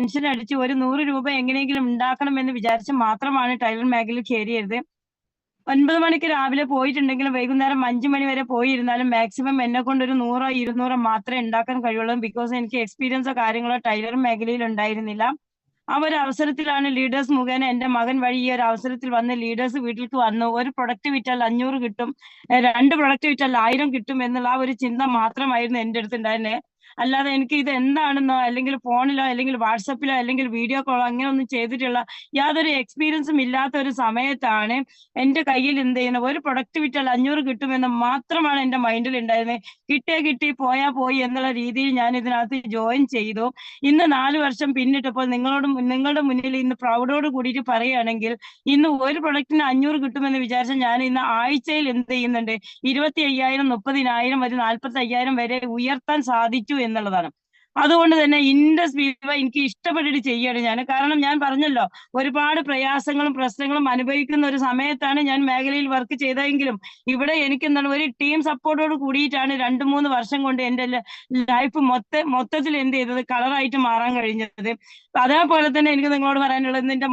Tension അടിച്ച് ഒരു നൂറ് രൂപ എങ്ങനെയെങ്കിലും ഉണ്ടാക്കണം എന്ന് വിചാരിച്ച് മാത്രമാണ് ടൈലർ മേഖലയിൽ കയറിയത്. ഒൻപത് മണിക്ക് രാവിലെ പോയിട്ടുണ്ടെങ്കിലും വൈകുന്നേരം അഞ്ചു മണി വരെ പോയിരുന്നാലും മാക്സിമം എന്നെ കൊണ്ട് ഒരു നൂറോ ഇരുന്നൂറോ മാത്രമേ ഉണ്ടാക്കാൻ കഴിയുള്ളൂ. ബിക്കോസ് എനിക്ക് എക്സ്പീരിയൻസോ കാര്യങ്ങളോ ടൈലർ മേഖലയിൽ ഉണ്ടായിരുന്നില്ല. ആ ഒരു അവസരത്തിലാണ് ലീഡേഴ്സ് മുഖേന എന്റെ മകൻ വഴി ഈ ഒരു അവസരത്തിൽ വന്ന് ലീഡേഴ്സ് വീട്ടിലേക്ക് വന്നു. ഒരു പ്രൊഡക്റ്റ് വിറ്റാൽ അഞ്ഞൂറ് കിട്ടും രണ്ട് പ്രൊഡക്റ്റ് വിറ്റാൽ ആയിരം കിട്ടും എന്നുള്ള ആ ഒരു ചിന്ത മാത്രമായിരുന്നു എന്റെ അടുത്ത് ഉണ്ടായിരുന്നത് അല്ലാതെ എനിക്ക് ഇത് എന്താണെന്നോ അല്ലെങ്കിൽ ഫോണിലോ അല്ലെങ്കിൽ വാട്സപ്പിലോ അല്ലെങ്കിൽ വീഡിയോ കോളോ അങ്ങനെ ഒന്നും ചെയ്തിട്ടുള്ള യാതൊരു എക്സ്പീരിയൻസും ഇല്ലാത്ത ഒരു സമയത്താണ് എന്റെ കയ്യിൽ എന്ത് ചെയ്യുന്നത്? ഒരു പ്രൊഡക്റ്റ് വിറ്റാൽ അഞ്ഞൂറ് കിട്ടുമെന്ന് മാത്രമാണ് എന്റെ മൈൻഡിൽ ഉണ്ടായിരുന്നത് കിട്ടിയേ കിട്ടി പോയാ പോയി എന്നുള്ള രീതിയിൽ ഞാൻ ഇതിനകത്ത് ജോയിൻ ചെയ്തു. ഇന്ന് നാല് വർഷം പിന്നിട്ടപ്പോൾ നിങ്ങളോട് നിങ്ങളുടെ മുന്നിൽ ഇന്ന് പ്രൗഡോട് കൂടിയിട്ട് പറയുകയാണെങ്കിൽ ഇന്ന് ഒരു പ്രൊഡക്റ്റിന് അഞ്ഞൂറ് കിട്ടുമെന്ന് വിചാരിച്ച ഞാൻ ഇന്ന് ആഴ്ചയിൽ എന്ത് ചെയ്യുന്നുണ്ട്? ഇരുപത്തി അയ്യായിരം മുപ്പതിനായിരം വരെ നാൽപ്പത്തി അയ്യായിരം വരെ ഉയർത്താൻ സാധിച്ചു എന്നുള്ളതാണ്. അതുകൊണ്ട് തന്നെ ഇൻഡസ് വിവ എനിക്ക് ഇഷ്ടപ്പെട്ടിട്ട് ചെയ്യാണ് ഞാൻ. കാരണം ഞാൻ പറഞ്ഞല്ലോ ഒരുപാട് പ്രയാസങ്ങളും പ്രശ്നങ്ങളും അനുഭവിക്കുന്ന ഒരു സമയത്താണ് ഞാൻ മേഖലയിൽ വർക്ക് ചെയ്തതെങ്കിലും ഇവിടെ എനിക്ക് എന്താണ് ഒരു ടീം സപ്പോർട്ടോട് കൂടിയിട്ടാണ് രണ്ട് മൂന്ന് വർഷം കൊണ്ട് എന്റെ ലൈഫ് മൊത്ത മൊത്തത്തിൽ എന്ത് ചെയ്തത്? കളറായിട്ട് മാറാൻ കഴിഞ്ഞത്. അതേപോലെ തന്നെ എനിക്ക് നിങ്ങളോട് പറയാനുള്ളത് നിന്റെ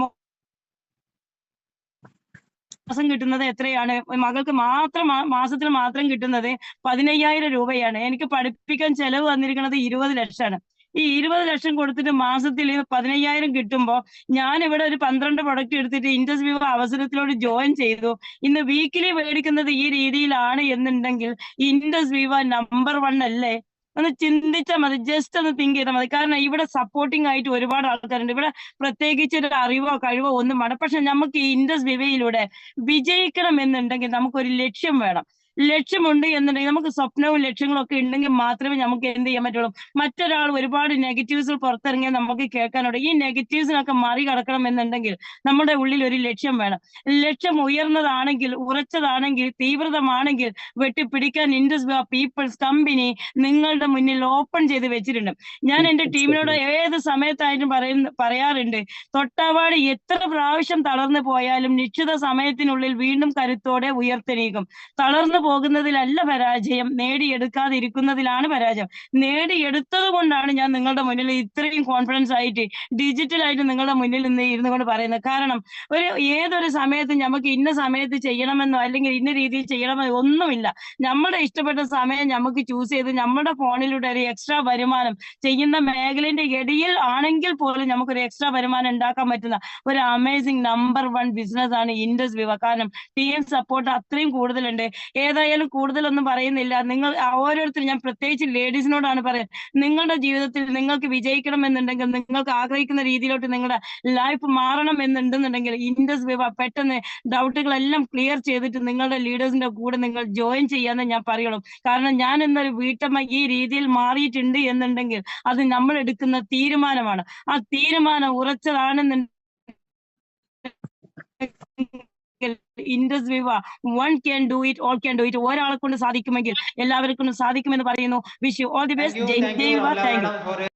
മാസം കിട്ടുന്നത് എത്രയാണ്? മകൾക്ക് മാത്രം മാസത്തിൽ മാത്രം കിട്ടുന്നത് പതിനയ്യായിരം രൂപയാണ്. എനിക്ക് പഠിപ്പിക്കാൻ ചെലവ് വന്നിരിക്കുന്നത് ഇരുപത് ലക്ഷമാണ്. ഈ ഇരുപത് ലക്ഷം കൊടുത്തിട്ട് മാസത്തിൽ പതിനയ്യായിരം കിട്ടുമ്പോൾ ഞാൻ ഇവിടെ ഒരു പന്ത്രണ്ട് പ്രൊഡക്റ്റ് എടുത്തിട്ട് ഇൻഡസ് വിവ അവസരത്തിലോട് ജോയിൻ ചെയ്തു. ഇന്ന് വീക്കിലി മേടിക്കുന്നത് ഈ രീതിയിലാണ് എന്നുണ്ടെങ്കിൽ ഇൻഡസ് വിവ നമ്പർ വൺ അല്ലേ? ഒന്ന് ചിന്തിച്ചാൽ മതി. ജസ്റ്റ് ഒന്ന് തിങ്ക് ചെയ്താൽ മതി. കാരണം ഇവിടെ സപ്പോർട്ടിംഗ് ആയിട്ട് ഒരുപാട് ആൾക്കാരുണ്ട്. ഇവിടെ പ്രത്യേകിച്ച് ഒരു അറിവോ കഴിവോ ഒന്നും വേണം പക്ഷെ നമുക്ക് ഈ ഇൻഡസ് വിവയിലൂടെ വിജയിക്കണം എന്നുണ്ടെങ്കിൽ നമുക്കൊരു ലക്ഷ്യം വേണം. ലക്ഷ്യമുണ്ട് എന്നുണ്ടെങ്കിൽ നമുക്ക് സ്വപ്നവും ലക്ഷ്യങ്ങളും ഒക്കെ ഉണ്ടെങ്കിൽ മാത്രമേ നമുക്ക് എന്ത് ചെയ്യാൻ പറ്റുള്ളൂ. മറ്റൊരാൾ ഒരുപാട് നെഗറ്റീവ്സ് പുറത്തിറങ്ങിയാൽ നമുക്ക് കേൾക്കാനുണ്ട്. ഈ നെഗറ്റീവ്സിനൊക്കെ മറികടക്കണം എന്നുണ്ടെങ്കിൽ നമ്മുടെ ഉള്ളിൽ ഒരു ലക്ഷ്യം വേണം. ലക്ഷ്യം ഉയർന്നതാണെങ്കിൽ ഉറച്ചതാണെങ്കിൽ തീവ്രതമാണെങ്കിൽ വെട്ടിപ്പിടിക്കാൻ ഇൻഡസ് പീപ്പിൾസ് കമ്പനി നിങ്ങളുടെ മുന്നിൽ ഓപ്പൺ ചെയ്ത് വെച്ചിട്ടുണ്ട്. ഞാൻ എന്റെ ടീമിനോട് ഏത് സമയത്തായിട്ടും പറയുന്ന പറയാറുണ്ട് തൊട്ടാവാട് എത്ര പ്രാവശ്യം തളർന്നു പോയാലും നിശ്ചിത സമയത്തിനുള്ളിൽ വീണ്ടും കരുത്തോടെ ഉയർത്തെണീക്കും. തളർന്നു പോകുന്നതിലല്ല പരാജയം. നേടിയെടുക്കാതിരിക്കുന്നതിലാണ് പരാജയം. നേടിയെടുത്തത് കൊണ്ടാണ് ഞാൻ നിങ്ങളുടെ മുന്നിൽ ഇത്രയും കോൺഫിഡൻസ് ആയിട്ട് ഡിജിറ്റൽ ആയിട്ട് നിങ്ങളുടെ മുന്നിൽ നിന്ന് ഇരുന്നു കൊണ്ട് പറയുന്നത്. കാരണം ഒരു ഏതൊരു സമയത്ത് നമുക്ക് ഇന്ന സമയത്ത് ചെയ്യണമെന്നോ അല്ലെങ്കിൽ ഇന്ന രീതിയിൽ ചെയ്യണമെന്നോ ഒന്നുമില്ല. നമ്മുടെ ഇഷ്ടപ്പെട്ട സമയം നമുക്ക് ചൂസ് ചെയ്ത് നമ്മുടെ ഫോണിലൂടെ ഒരു എക്സ്ട്രാ വരുമാനം ചെയ്യുന്ന മേഖലയുടെ ഇടയിൽ ആണെങ്കിൽ പോലും നമുക്കൊരു എക്സ്ട്രാ വരുമാനം ഉണ്ടാക്കാൻ പറ്റുന്ന ഒരു അമേസിംഗ് നമ്പർ വൺ ബിസിനസ് ആണ് ഇൻഡസ് വിവ കാരണം ടീം സപ്പോർട്ട് അത്രയും കൂടുതലുണ്ട്. ഏതായാലും കൂടുതലൊന്നും പറയുന്നില്ല. നിങ്ങൾ ഓരോരുത്തരും ഞാൻ പ്രത്യേകിച്ച് ലേഡീസിനോടാണ് പറയുന്നത്. നിങ്ങളുടെ ജീവിതത്തിൽ നിങ്ങൾക്ക് വിജയിക്കണം എന്നുണ്ടെങ്കിൽ നിങ്ങൾക്ക് ആഗ്രഹിക്കുന്ന രീതിയിലോട്ട് നിങ്ങളുടെ ലൈഫ് മാറണം എന്നുണ്ടെന്നുണ്ടെങ്കിൽ ഇൻഡസ് വിവ പെട്ടെന്ന് ഡൗട്ടുകളെല്ലാം ക്ലിയർ ചെയ്തിട്ട് നിങ്ങളുടെ ലീഡേഴ്സിന്റെ കൂടെ നിങ്ങൾ ജോയിൻ ചെയ്യാന്ന് ഞാൻ പറയുള്ളൂ. കാരണം ഞാൻ എന്നൊരു വീട്ടമ്മ ഈ രീതിയിൽ മാറിയിട്ടുണ്ട് എന്നുണ്ടെങ്കിൽ അത് നമ്മൾ എടുക്കുന്ന തീരുമാനമാണ്. ആ തീരുമാനം ഉറച്ചതാണെന്നുണ്ടെങ്കിൽ Indus Viva one can do it all can do it ഒരാളെ കൊണ്ട് സാധിക്കുമെങ്കിൽ എല്ലാവർക്കും സാധിക്കുമെന്ന് പറയുന്നു. Wish you all the best Jai Viva thank U